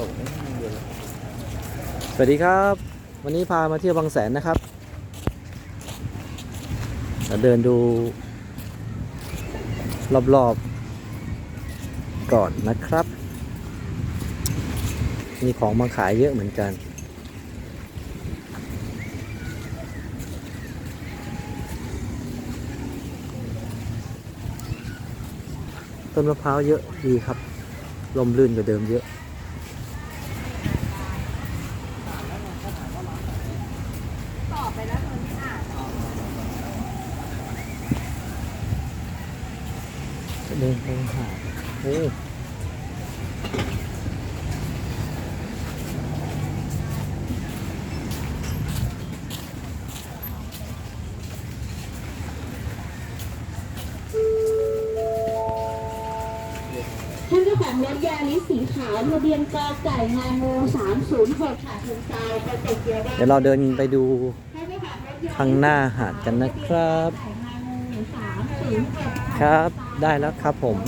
ส่งสวัสดีครับ วันนี้พามาเที่ยวบางแสนนะครับเดินดูรอบๆก่อนนะครับ มีของมาขายเยอะเหมือนกัน ต้นมะพร้าวเยอะดีครับ ลมลื่นกว่าเดิมเยอะ เดินไปหาโอ้ท่านเจ้าของรถยาลิสสีขาวทะเบียนกอไก่งางู306ค่ะคุณทรายกระจกเกียร์เดี๋ยวเราเดินไปดูท่านเจ้าของรถยาข้างหน้าหาดกันนะครับไก่งางู306 ครับ ได้แล้วครับผม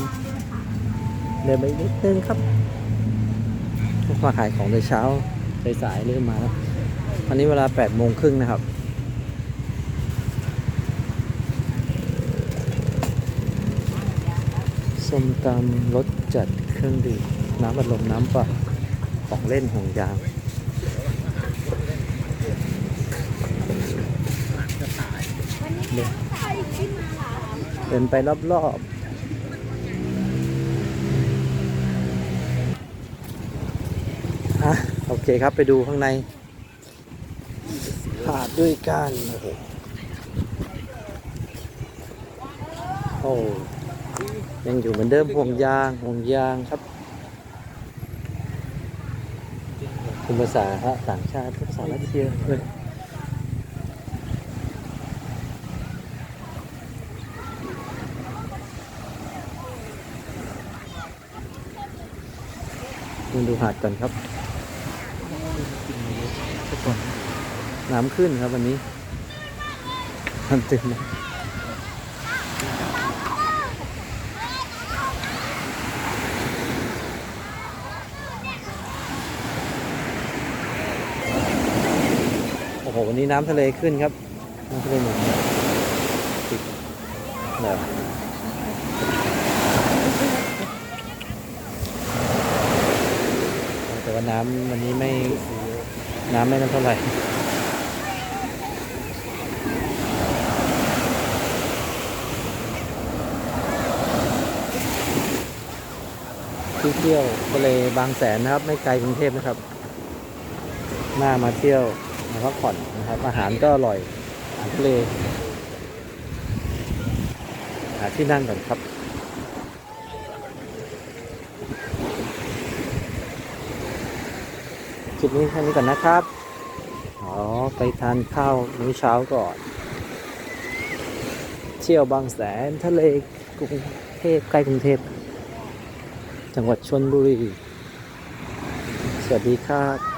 เดินไปนิดนึงครับ มาขายของในเช้าสายๆเริ่มมาแล้ววันนี้เวลา8โมงครึ่งนะครับส้มตำรสจัดเครื่องดื่มน้ำบัดลมน้ำเปล่าของเล่นห่วงยาง ดินไปรอบๆอะโอเคครับไปดูข้างในหาดด้วยกันโอ้โหยังอยู่เหมือนเดิมห่วงยางห่วงยางครับเป็นภาษาฮะต่างชาติภาษารัสเซียเลย มาดูหาดกันครับ น้ำขึ้นครับวันนี้น้ำตึงนะโอ้โห วันนี้น้ำทะเลขึ้นครับน้ำทะเลหนุนติดแบบแต่ ว่าน้ำวันนี้ไม่น้ำไม่นั่นเท่าไหร่ที่เที่ยวทะเลบางแสนนะครับ ไม่ไกลกรุงเทพนะครับ น่ามาเที่ยวมาพักผ่อนนะครับ อาหารก็อร่อยอาหารทะเลหาที่นั่งก่อนครับ คลิปนี้แค่นี้ก่อนนะครับอ๋อไปทานข้าวมื้อเช้าก่อน เที่ยวบางแสนทะเลกรุงเทพใกล้กรุงเทพ จังหวัดชนบุรี สวัสดีครับ